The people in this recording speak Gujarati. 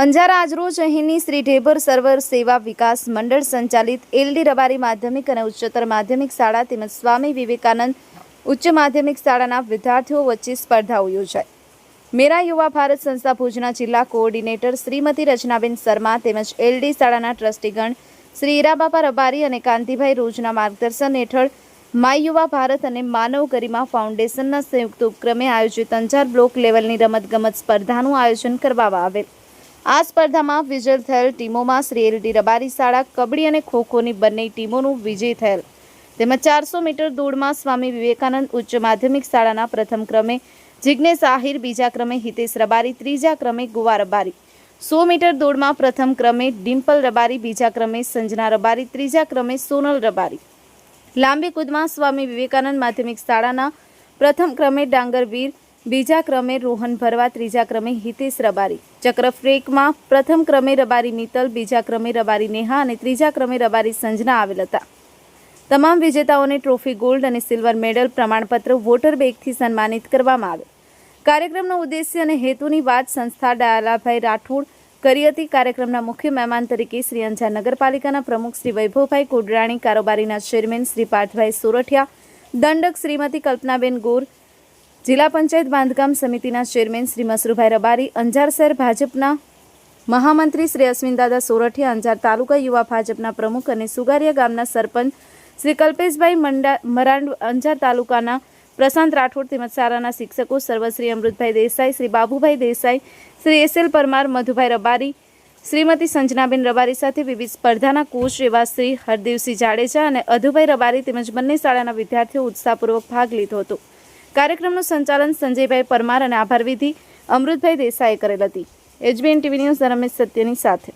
અંજાર આજરોજ અહીંની શ્રી ઢેબર સર્વર સેવા વિકાસ મંડળ સંચાલિત એલડી રબારી માધ્યમિક અને ઉચ્ચતર માધ્યમિક શાળા તેમજ સ્વામી વિવેકાનંદ ઉચ્ચ માધ્યમિક શાળાના વિદ્યાર્થીઓ વચ્ચે સ્પર્ધાઓ યોજાઈ. મેરા યુવા ભારત સંસ્થા ભુજના જિલ્લા કોઓર્ડિનેટર શ્રીમતી રચનાબેન શર્મા તેમજ એલડી શાળાના ટ્રસ્ટીગણ શ્રી ઈરાબાપા રબારી અને કાંતિભાઈ રોજના માર્ગદર્શન હેઠળ માય યુવા ભારત અને માનવ ગરિમા ફાઉન્ડેશનના સંયુક્ત ઉપક્રમે આયોજિત અંજાર બ્લોક લેવલની રમતગમત સ્પર્ધાનું આયોજન કરવામાં આવેલ. આ સ્પર્ધામાં વિજય થયેલ ટીમોમાં શ્રી એલડી રબારી શાળા, કબડ્ડી અને ખોખોની બંને ટીમોનું વિજય થયેલ. તેમાં ચારસો મીટર દોડમાં સ્વામી વિવેકાનંદ ઉચ્ચ માધ્યમિક શાળાના પ્રથમ ક્રમે જિજ્ઞેશ આહિર, બીજા ક્રમે હિતેશ રબારી, ત્રીજા ક્રમે ગુવા રબારી. સો મીટર દોડમાં પ્રથમ ક્રમે ડિમ્પલ રબારી, બીજા ક્રમે સંજના રબારી, ત્રીજા ક્રમે સોનલ રબારી. લાંબી કૂદમાં સ્વામી વિવેકાનંદ માધ્યમિક શાળાના પ્રથમ ક્રમે ડાંગરવીર બીજા ક્રમે રોહન ભરવા, ત્રીજા ક્રમે હિતેશ રબારી. ચક્ર ફ્રેકમાં પ્રથમ ક્રમે રબારી મિત્તલ, બીજા ક્રમે રબારી નેહા અને ત્રીજા ક્રમે રબારી સંજના આવેલ હતા. તમામ વિજેતાઓને ટ્રોફી ગોલ્ડ અને સિલ્વર મેડલ પ્રમાણપત્ર વોટર બેગથી સન્માનિત કરવામાં આવે. કાર્યક્રમનો ઉદ્દેશ્ય અને હેતુની વાત સંસ્થા ડાયાલાભાઈ રાઠોડ કરી હતી. કાર્યક્રમના મુખ્ય મહેમાન તરીકે શ્રી અંજા નગરપાલિકાના પ્રમુખ શ્રી વૈભવભાઈ કોડરાણી, કારોબારીના ચેરમેન શ્રી પાર્થભાઈ સોરઠિયા, દંડક શ્રીમતી કલ્પનાબેન ગોર જિલ્લા પંચાયત બાંધકામ સમિતિના ચેરમેન શ્રી મસરૂભાઈ રબારી અંજાર શહેર ભાજપના મહામંત્રી શ્રી અશ્વિનદાદા સોરઠિયા, અંજાર તાલુકા યુવા ભાજપના પ્રમુખ અને સુગારિયા ગામના સરપંચ શ્રી કલ્પેશભાઈ મંડા, મરાંડ, અંજાર તાલુકાના પ્રશાંત રાઠોડ તેમજ શાળાના શિક્ષકો સર્વશ્રી અમૃતભાઈ દેસાઈ, શ્રી બાબુભાઈ દેસાઈ, શ્રી એસ પરમાર, મધુભાઈ રબારી, શ્રીમતી સંજનાબેન રબારી સાથે વિવિધ સ્પર્ધાના કોચ એવા શ્રી હરદેવસિંહ જાડેજા અને અધુભાઈ રબારી તેમજ બંને શાળાના વિદ્યાર્થીઓ ઉત્સાહપૂર્વક ભાગ લીધો હતો. કાર્યક્રમનું સંચાલન સંજયભાઈ પરમાર અને આભાર વિધિ અમૃતભાઈ દેસાઈએ કરેલ હતી. એચબીએન ટીવી ન્યૂઝ રમેશ સત્યની સાથે.